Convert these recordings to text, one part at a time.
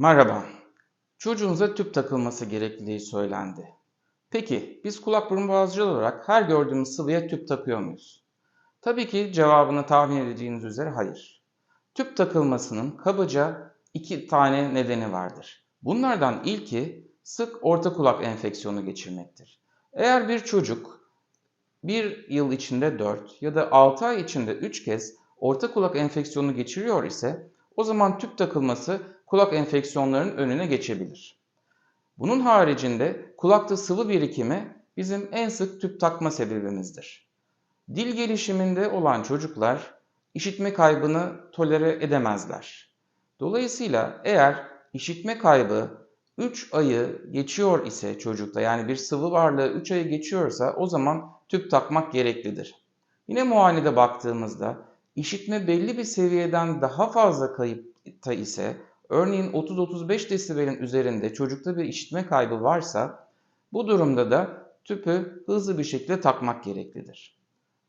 Merhaba. Çocuğunuza tüp takılması gerekliliği söylendi. Peki biz kulak burun boğazcılar olarak her gördüğümüz sıvıya tüp takıyor muyuz? Tabii ki cevabını tahmin edeceğiniz üzere hayır. Tüp takılmasının kabaca iki tane nedeni vardır. Bunlardan ilki sık orta kulak enfeksiyonu geçirmektir. Eğer bir çocuk bir yıl içinde 4 ya da 6 ay içinde 3 kez orta kulak enfeksiyonu geçiriyor ise o zaman tüp takılması kulak enfeksiyonlarının önüne geçebilir. Bunun haricinde kulakta sıvı birikimi bizim en sık tüp takma sebebimizdir. Dil gelişiminde olan çocuklar işitme kaybını tolere edemezler. Dolayısıyla eğer işitme kaybı 3 ayı geçiyor ise çocukta yani bir sıvı varlığı 3 ayı geçiyorsa o zaman tüp takmak gereklidir. Yine muayenede baktığımızda işitme belli bir seviyeden daha fazla kayıpta ise örneğin 30-35 desibelin üzerinde çocukta bir işitme kaybı varsa bu durumda da tüpü hızlı bir şekilde takmak gereklidir.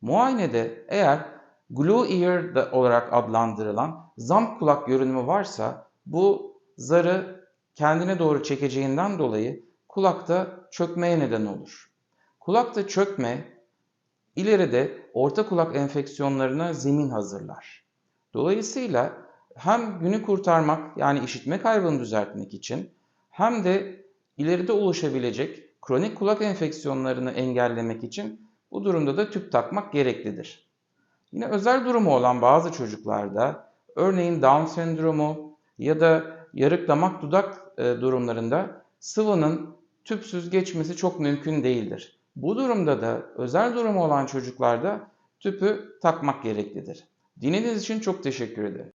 Muayenede eğer glue ear olarak adlandırılan zamk kulak görünümü varsa bu zarı kendine doğru çekeceğinden dolayı kulakta çökmeye neden olur. Kulakta çökme ileride orta kulak enfeksiyonlarına zemin hazırlar. Dolayısıyla hem günü kurtarmak yani işitme kaybını düzeltmek için hem de ileride oluşabilecek kronik kulak enfeksiyonlarını engellemek için bu durumda da tüp takmak gereklidir. Yine özel durumu olan bazı çocuklarda örneğin Down sendromu ya da yarık damak dudak e, durumlarında sıvının tüpsüz geçmesi çok mümkün değildir. Bu durumda da özel durumu olan çocuklarda tüpü takmak gereklidir. Dinlediğiniz için çok teşekkür ederim.